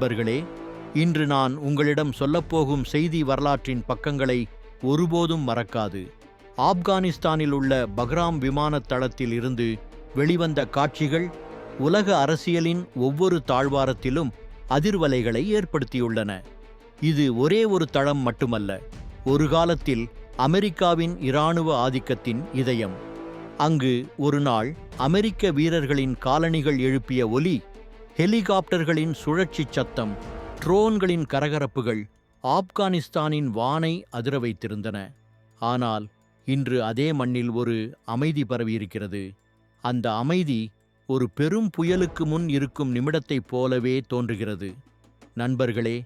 நண்பர்களே இன்று நான் உங்களிடம் சொல்லப்போகும் செய்தி வரலாற்றின் பக்கங்களை ஒருபோதும் மறக்காது. ஆப்கானிஸ்தானில் உள்ள பக்ராம் விமான தளத்தில் இருந்து வெளிவந்த காட்சிகள் உலக அரசியலின் ஒவ்வொரு தாழ்வாரத்திலும் அதிர்வலைகளை ஏற்படுத்தியுள்ளன. இது ஒரே ஒரு தளம் மட்டுமல்ல ஒரு காலத்தில் அமெரிக்காவின் இராணுவ ஆதிக்கத்தின் இதயம். அங்கு ஒரு நாள் அமெரிக்க வீரர்களின் காலணிகள் எழுப்பிய ஒலி ஹெலிகாப்டர்களின் சுழற்சிச் சத்தம் ட்ரோன்களின் கரகரப்புகள் ஆப்கானிஸ்தானின் வானை அதிர வைத்திருந்தன. ஆனால் இன்று அதே மண்ணில் ஒரு அமைதி பரவியிருக்கிறது. அந்த அமைதி ஒரு பெரும் புயலுக்கு முன் இருக்கும் நிமிடத்தைப் போலவே தோன்றுகிறது. நண்பர்களே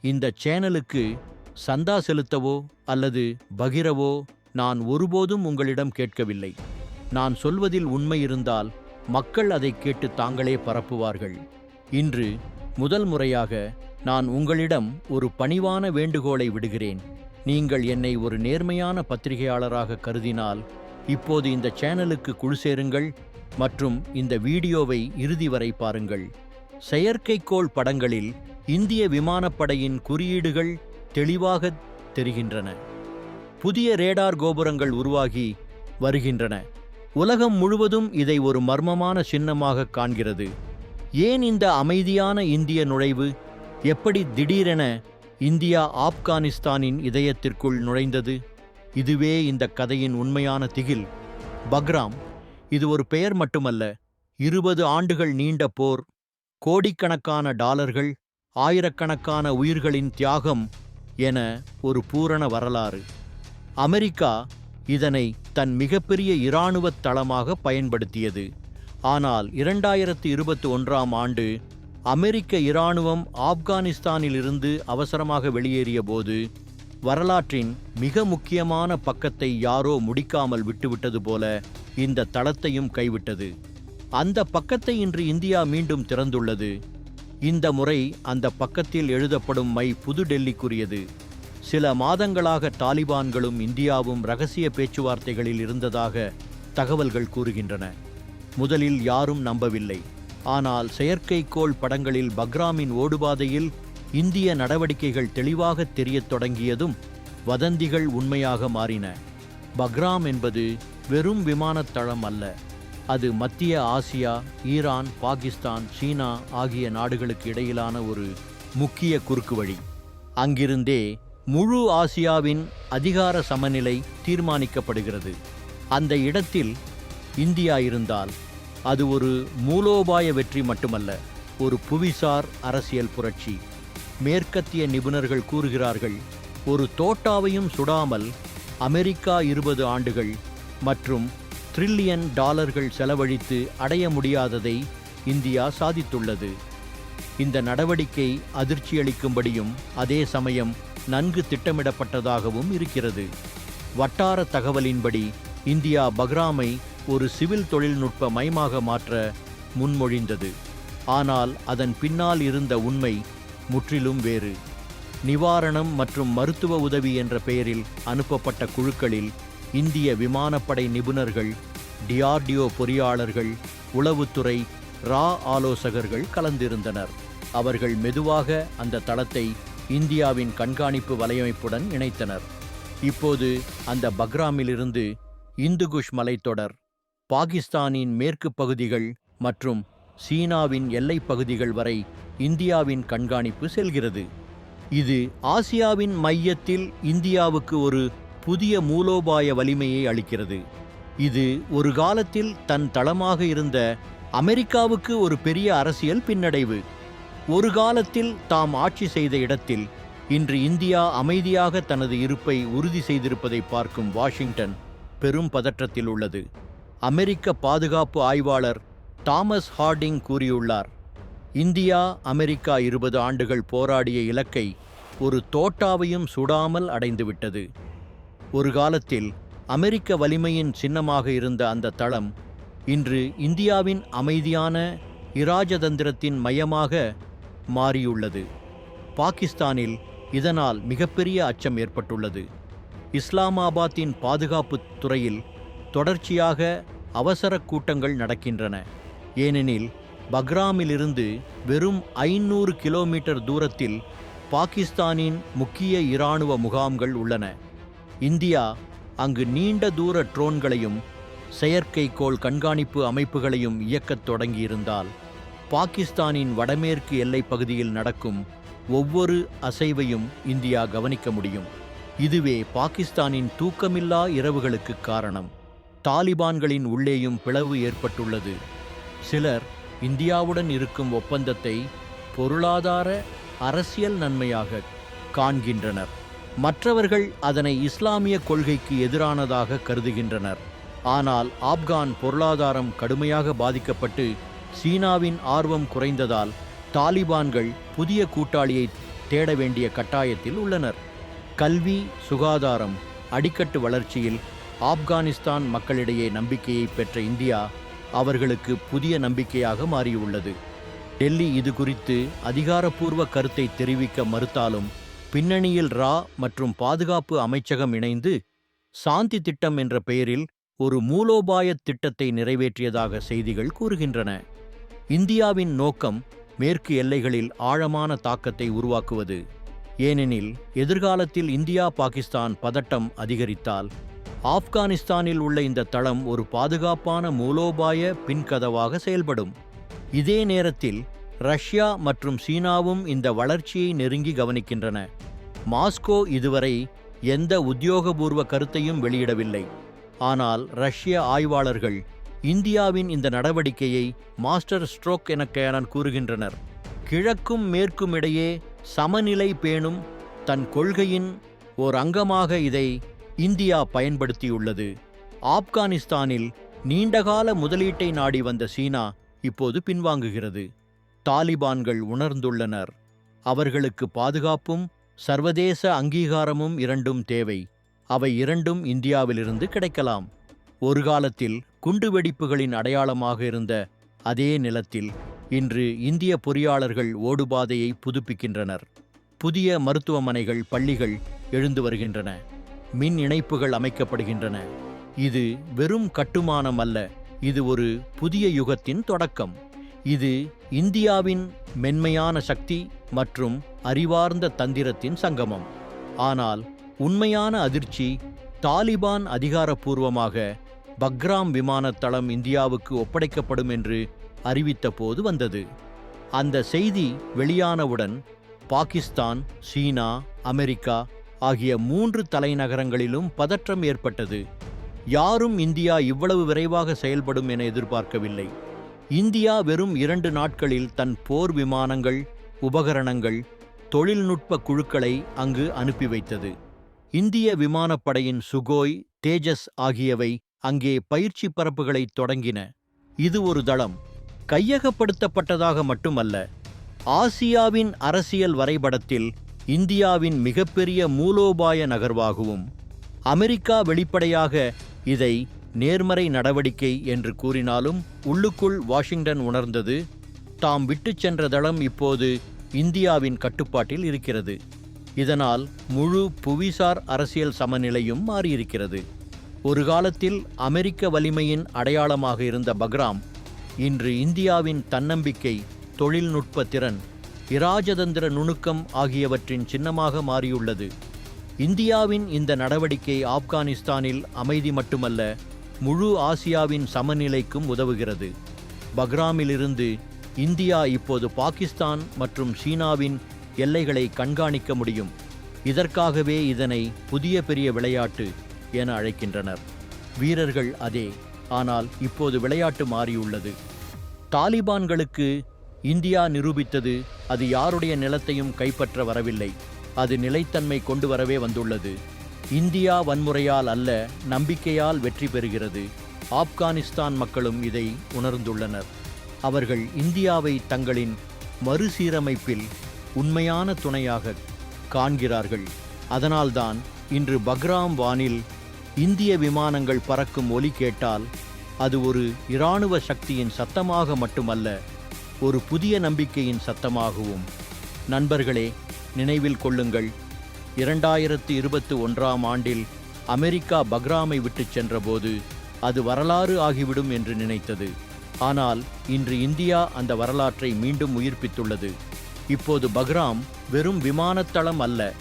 இந்த சேனலுக்கு சந்தா செலுத்தவோ அல்லது பகிரவோ நான் ஒருபோதும் உங்களிடம் கேட்கவில்லை. நான் சொல்வதில் உண்மை இருந்தால் மக்கள் அதைக் கேட்டு தாங்களே பரப்புவார்கள். இன்று முதல் முறையாக நான் உங்களிடம் ஒரு பணிவான வேண்டுகோளை விடுகிறேன். நீங்கள் என்னை ஒரு நேர்மையான பத்திரிகையாளராக கருதினால் இப்போது இந்த சேனலுக்கு குழு சேருங்கள் மற்றும் இந்த வீடியோவை இறுதி வரை பாருங்கள். செயற்கைக்கோள் படங்களில் இந்திய விமானப்படையின் குறியீடுகள் தெளிவாக தெரிகின்றன. புதிய ரேடார் கோபுரங்கள் உருவாகி வருகின்றன. உலகம் முழுவதும் இதை ஒரு மர்மமான சின்னமாக காண்கிறது. ஏன் இந்த அமைதியான இந்திய நுழைவு? எப்படி திடீரென இந்தியா ஆப்கானிஸ்தானின் இதயத்திற்குள் நுழைந்தது? இதுவே இந்த கதையின் உண்மையான திகில். பக்ராம் இது ஒரு பெயர் மட்டுமல்ல. இருபது ஆண்டுகள் நீண்ட போர். கோடிக்கணக்கான டாலர்கள் ஆயிரக்கணக்கான உயிர்களின் தியாகம் என ஒரு பூரண வரலாறு. அமெரிக்கா இதனை தன் மிகப்பெரிய இராணுவத் தளமாக பயன்படுத்தியது. ஆனால் இரண்டாயிரத்து இருபத்தி ஒன்றாம் ஆண்டு அமெரிக்க இராணுவம் ஆப்கானிஸ்தானிலிருந்து அவசரமாக வெளியேறிய போது வரலாற்றின் மிக முக்கியமான பக்கத்தை யாரோ முடிக்காமல் விட்டுவிட்டது போல இந்த தளத்தையும் கைவிட்டது. அந்த பக்கத்தை இன்று இந்தியா மீண்டும் திறந்துள்ளது. இந்த முறை அந்த பக்கத்தில் எழுதப்படும் மை புதுடெல்லிக்குரியது. சில மாதங்களாக தாலிபான்களும் இந்தியாவும் ரகசிய பேச்சுவார்த்தைகளில் இருந்ததாக தகவல்கள் கூறுகின்றன. முதலில் யாரும் நம்பவில்லை. ஆனால் செயற்கைக்கோள் படங்களில் பக்ராமின் ஓடுபாதையில் இந்திய நடவடிக்கைகள் தெளிவாக தெரியத் தொடங்கியதும் வதந்திகள் உண்மையாக மாறின. பக்ராம் என்பது வெறும் விமானத்தளம் அல்ல. அது மத்திய ஆசியா ஈரான் பாகிஸ்தான் சீனா ஆகிய நாடுகளுக்கு இடையிலான ஒரு முக்கிய குறுக்குவழி அங்கிருந்தே முழு ஆசியாவின் அதிகார சமநிலை தீர்மானிக்கப்படுகிறது. அந்த இடத்தில் இந்தியா இருந்தால் அது ஒரு மூலோபாய வெற்றி மட்டுமல்ல ஒரு புவிசார் அரசியல் புரட்சி. மேற்கத்திய நிபுணர்கள் கூறுகிறார்கள் ஒரு தோட்டாவையும் சுடாமல் அமெரிக்கா இருபது ஆண்டுகள் மற்றும் ட்ரில்லியன் டாலர்கள் செலவழித்து அடைய முடியாததை இந்தியா சாதித்துள்ளது. இந்த நடவடிக்கை அதிர்ச்சியளிக்கும்படியும் அதே சமயம் நன்கு திட்டமிடப்பட்டதாகவும் இருக்கிறது. வட்டார தகவலின்படி இந்தியா பக்ராமை ஒரு சிவில் தொழில்நுட்ப மையமாக மாற்ற முன்மொழிந்தது. ஆனால் அதன் பின்னால் இருந்த உண்மை முற்றிலும் வேறு. நிவாரணம் மற்றும் மருத்துவ உதவி என்ற பெயரில் அனுப்பப்பட்ட குழுக்களில் இந்திய விமானப்படை நிபுணர்கள் டிஆர்டிஓ பொறியாளர்கள் உளவுத்துறை ரா ஆலோசகர்கள் கலந்திருந்தனர். அவர்கள் மெதுவாக அந்த தளத்தை இந்தியாவின் கண்காணிப்பு வலையமைப்புடன் இணைத்தனர். இப்போது அந்த பக்ராமிலிருந்து இந்துகுஷ் மலைத்தொடர் பாகிஸ்தானின் மேற்கு பகுதிகள் மற்றும் சீனாவின் எல்லைப் பகுதிகள் வரை இந்தியாவின் கண்காணிப்பு செல்கிறது. இது ஆசியாவின் மையத்தில் இந்தியாவுக்கு ஒரு புதிய மூலோபாய வலிமையை அளிக்கிறது. இது ஒரு காலத்தில் தன் தளமாக இருந்த அமெரிக்காவுக்கு ஒரு பெரிய அரசியல் பின்னடைவு. ஒரு காலத்தில் தாம் ஆட்சி செய்த இடத்தில் இன்று இந்தியா அமைதியாக தனது இருப்பை உறுதி செய்திருப்பதை பார்க்கும் வாஷிங்டன் பெரும் பதற்றத்தில் உள்ளது. அமெரிக்க பாதுகாப்பு ஆய்வாளர் தாமஸ் ஹார்டிங் கூறியுள்ளார் இந்தியா அமெரிக்கா இருபது ஆண்டுகள் போராடிய இலக்கை ஒரு தோட்டாவையும் சுடாமல் அடைந்துவிட்டது. ஒரு காலத்தில் அமெரிக்க வலிமையின் சின்னமாக இருந்த அந்த தளம் இன்று இந்தியாவின் அமைதியான இராஜதந்திரத்தின் மையமாக மாறியுள்ளது. பாகிஸ்தானில் இதனால் மிகப்பெரிய அச்சம் ஏற்பட்டுள்ளது. இஸ்லாமாபாத்தின் பாதுகாப்புத் துறையில் தொடர்ச்சியாக அவசர கூட்டங்கள் நடக்கின்றன. ஏனெனில் பக்ராமிலிருந்து வெறும் ஐநூறு கிலோமீட்டர் தூரத்தில் பாகிஸ்தானின் முக்கிய இராணுவ முகாம்கள் உள்ளன. இந்தியா அங்கு நீண்ட தூர ட்ரோன்களையும் செயற்கைக்கோள் கண்காணிப்பு அமைப்புகளையும் இயக்கத் தொடங்கியிருந்தால் பாகிஸ்தானின் வடமேற்கு எல்லைப் பகுதியில் நடக்கும் ஒவ்வொரு அசைவையும் இந்தியா கவனிக்க முடியும். இதுவே பாகிஸ்தானின் தூக்கமில்லா இரவுகளுக்கு காரணம். தாலிபான்களின் உள்ளேயும் பிளவு ஏற்பட்டுள்ளது. சிலர் இந்தியாவுடன் இருக்கும் ஒப்பந்தத்தை பொருளாதார அரசியல் நன்மையாக காண்கின்றனர். மற்றவர்கள் அதனை இஸ்லாமிய கொள்கைக்கு எதிரானதாக கருதுகின்றனர். ஆனால் ஆப்கான் பொருளாதாரம் கடுமையாக பாதிக்கப்பட்டு சீனாவின் ஆர்வம் குறைந்ததால் தாலிபான்கள் புதிய கூட்டாளியை தேட வேண்டிய கட்டாயத்தில் உள்ளனர். கல்வி சுகாதாரம் அடிக்கட்டு வளர்ச்சியில் ஆப்கானிஸ்தான் மக்களிடையே நம்பிக்கையை பெற்ற இந்தியா அவர்களுக்கு புதிய நம்பிக்கையாக மாறியுள்ளது. டெல்லி இது குறித்து அதிகாரப்பூர்வ கருத்தை தெரிவிக்க மறுத்தாலும் பின்னணியில் ரா மற்றும் பாதுகாப்பு அமைச்சகம் இணைந்து சாந்தி திட்டம் என்ற பெயரில் ஒரு மூலோபாய திட்டத்தை நிறைவேற்றியதாக செய்திகள் கூறுகின்றன. இந்தியாவின் நோக்கம் மேற்கு எல்லைகளில் ஆழமான தாக்கத்தை உருவாக்குவது. ஏனெனில் எதிர்காலத்தில் இந்தியா பாகிஸ்தான் பதட்டம் அதிகரித்தால் ஆப்கானிஸ்தானில் உள்ள இந்த தளம் ஒரு பாதுகாப்பான மூலோபாய பின்கதவாக செயல்படும். இதே நேரத்தில் ரஷ்யா மற்றும் சீனாவும் இந்த வளர்ச்சியை நெருங்கி கவனிக்கின்றன. மாஸ்கோ இதுவரை எந்த உத்தியோகபூர்வ கருத்தையும் வெளியிடவில்லை. ஆனால் ரஷ்ய ஆய்வாளர்கள் இந்தியாவின் இந்த நடவடிக்கையை மாஸ்டர் ஸ்ட்ரோக் என கேனன் கூறுகின்றனர். கிழக்கும் மேற்கும் இடையே சமநிலை பேணும் தன் கொள்கையின் ஓர் அங்கமாக இதை இந்தியா பயன்படுத்தியுள்ளது. ஆப்கானிஸ்தானில் நீண்டகால முதலீட்டை நாடி வந்த சீனா இப்போது பின்வாங்குகிறது. தாலிபான்கள் உணர்ந்துள்ளனர். அவர்களுக்கு பாதுகாப்பும் சர்வதேச அங்கீகாரமும் இரண்டும் தேவை. அவை இரண்டும் இந்தியாவிலிருந்து கிடைக்கலாம். ஒரு காலத்தில் குண்டுவெடிப்புகளின் அடையாளமாக இருந்த அதே நிலத்தில் இன்று இந்திய பொறியாளர்கள் ஓடுபாதையை புதுப்பிக்கின்றனர். புதிய மருத்துவமனைகள் பள்ளிகள் எழுந்து வருகின்றன. மின் இணைப்புகள் அமைக்கப்படுகின்றன. இது வெறும் கட்டுமானம் அல்ல இது ஒரு புதிய யுகத்தின் தொடக்கம். இது இந்தியாவின் மென்மையான சக்தி மற்றும் அறிவார்ந்த தந்திரத்தின் சங்கமம். ஆனால் உண்மையான அதிர்ச்சி தாலிபான் அதிகாரப்பூர்வமாக பக்ராம் விமானத்தளம் இந்தியாவுக்கு ஒப்படைக்கப்படும் என்று அறிவித்த போது வந்தது. அந்த செய்தி வெளியானவுடன் பாகிஸ்தான் சீனா அமெரிக்கா ஆகிய மூன்று தலைநகரங்களிலும் பதற்றம் ஏற்பட்டது. யாரும் இந்தியா இவ்வளவு விரைவாக செயல்படும் என எதிர்பார்க்கவில்லை. இந்தியா வெறும் இரண்டு நாட்களில் தன் போர் விமானங்கள் உபகரணங்கள் தொழில்நுட்ப குழுக்களை அங்கு அனுப்பி வைத்தது. இந்திய விமானப்படையின் சுகோய் தேஜஸ் ஆகியவை அங்கே பயிற்சி பரப்புகளை தொடங்கின. இது ஒரு தளம். கையகப்படுத்தப்பட்டதாக மட்டுமல்ல ஆசியாவின் அரசியல் வரைபடத்தில் இந்தியாவின் மிகப்பெரிய மூலோபாய நகர்வாகவும் அமெரிக்கா வெளிப்படையாக இதை நேர்மறை நடவடிக்கை என்று கூறினாலும் உள்ளுக்குள் வாஷிங்டன் உணர்ந்தது. தாம் விட்டுச் சென்ற தளம் இப்போது இந்தியாவின் கட்டுப்பாட்டில் இருக்கிறது. இதனால் முழு புவிசார் அரசியல் சமநிலையும் மாறியிருக்கிறது. ஒரு காலத்தில் அமெரிக்க வலிமையின் அடையாளமாக இருந்த பக்ராம் இன்று இந்தியாவின் தன்னம்பிக்கை தொழில்நுட்ப திறன் இராஜதந்திர நுணுக்கம் ஆகியவற்றின் சின்னமாக மாறியுள்ளது. இந்தியாவின் இந்த நடவடிக்கை ஆப்கானிஸ்தானில் அமைதி மட்டுமல்ல முழு ஆசியாவின் சமநிலைக்கும் உதவுகிறது. பக்ராமிலிருந்து இந்தியா இப்போது பாகிஸ்தான் மற்றும் சீனாவின் எல்லைகளை கண்காணிக்க முடியும். இதற்காகவே இதனை புதிய பெரிய விளையாட்டு என அழைக்கின்றனர். வீரர்கள் அதே. ஆனால் இப்போது விளையாட்டு மாறியுள்ளது. தாலிபான்களுக்கு இந்தியா நிரூபித்தது அது யாருடைய நிலத்தையும் கைப்பற்ற வரவில்லை. அது நிலைத்தன்மை கொண்டு வரவே வந்துள்ளது. இந்தியா வன்முறையால் அல்ல நம்பிக்கையால் வெற்றி பெறுகிறது. ஆப்கானிஸ்தான் மக்களும் இதை உணர்ந்துள்ளனர். அவர்கள் இந்தியாவை தங்களின் மறுசீரமைப்பில் உண்மையான துணையாக காண்கிறார்கள். அதனால்தான் இன்று பக்ராம் வானில் இந்திய விமானங்கள் பறக்கும் ஒலி கேட்டால் அது ஒரு இராணுவ சக்தியின் சத்தமாக மட்டுமல்ல ஒரு புதிய நம்பிக்கையின் சத்தமாகவும். நண்பர்களே நினைவில் கொள்ளுங்கள். இரண்டாயிரத்து இருபத்து ஒன்றாம் ஆண்டில் அமெரிக்கா பக்ராமை விட்டுச் சென்றபோது அது வரலாறு ஆகிவிடும் என்று நினைத்தது. ஆனால் இன்று இந்தியா அந்த வரலாற்றை மீண்டும் உயிர்ப்பித்துள்ளது. இப்போது பக்ராம் வெறும் விமானத்தளம் அல்ல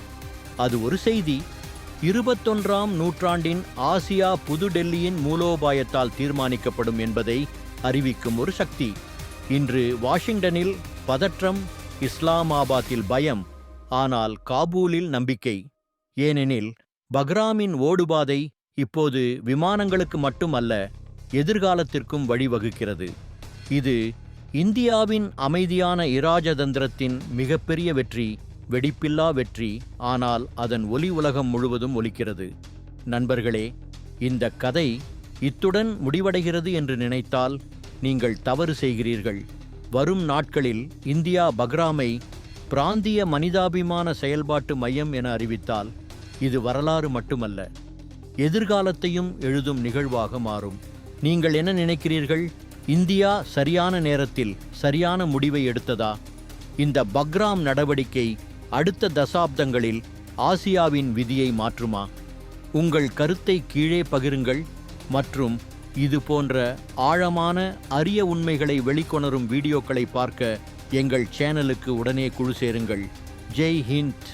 அது ஒரு செய்தி. இருபத்தொன்றாம் நூற்றாண்டின் ஆசியா புதுடெல்லியின் மூலோபாயத்தால் தீர்மானிக்கப்படும் என்பதை அறிவிக்கும் ஒரு சக்தி. இன்று வாஷிங்டனில் பதற்றம் இஸ்லாமாபாத்தில் பயம் ஆனால் காபூலில் நம்பிக்கை. ஏனெனில் பக்ராமின் ஓடுபாதை இப்போது விமானங்களுக்கு மட்டுமல்ல எதிர்காலத்திற்கும் வழிவகுக்கிறது. இது இந்தியாவின் அமைதியான இராஜதந்திரத்தின் மிகப்பெரிய வெற்றி. வெடிப்பில்லா வெற்றி ஆனால் அதன் ஒலி உலகம் முழுவதும் ஒலிக்கிறது. நண்பர்களே இந்த கதை இத்துடன் முடிவடைகிறது என்று நினைத்தால் நீங்கள் தவறு செய்கிறீர்கள். வரும் நாட்களில் இந்தியா பக்ராமை பிராந்திய மனிதாபிமான செயல்பாட்டு மையம் என அறிவித்தால் இது வரலாறு மட்டுமல்ல. எதிர்காலத்தையும் எழுதும் நிகழ்வாக மாறும். நீங்கள் என்ன நினைக்கிறீர்கள்? இந்தியா சரியான நேரத்தில் சரியான முடிவை எடுத்ததா? இந்த பக்ராம் நடவடிக்கை அடுத்த தசாப்தங்களில் ஆசியாவின் விதியை மாற்றுமா? உங்கள் கருத்தை கீழே பகிருங்கள் மற்றும் இது போன்ற ஆழமான அரிய உண்மைகளை வெளிக்கொணரும் வீடியோக்களை பார்க்க எங்கள் சேனலுக்கு உடனே குழு சேருங்கள். ஜெய் ஹிந்த்.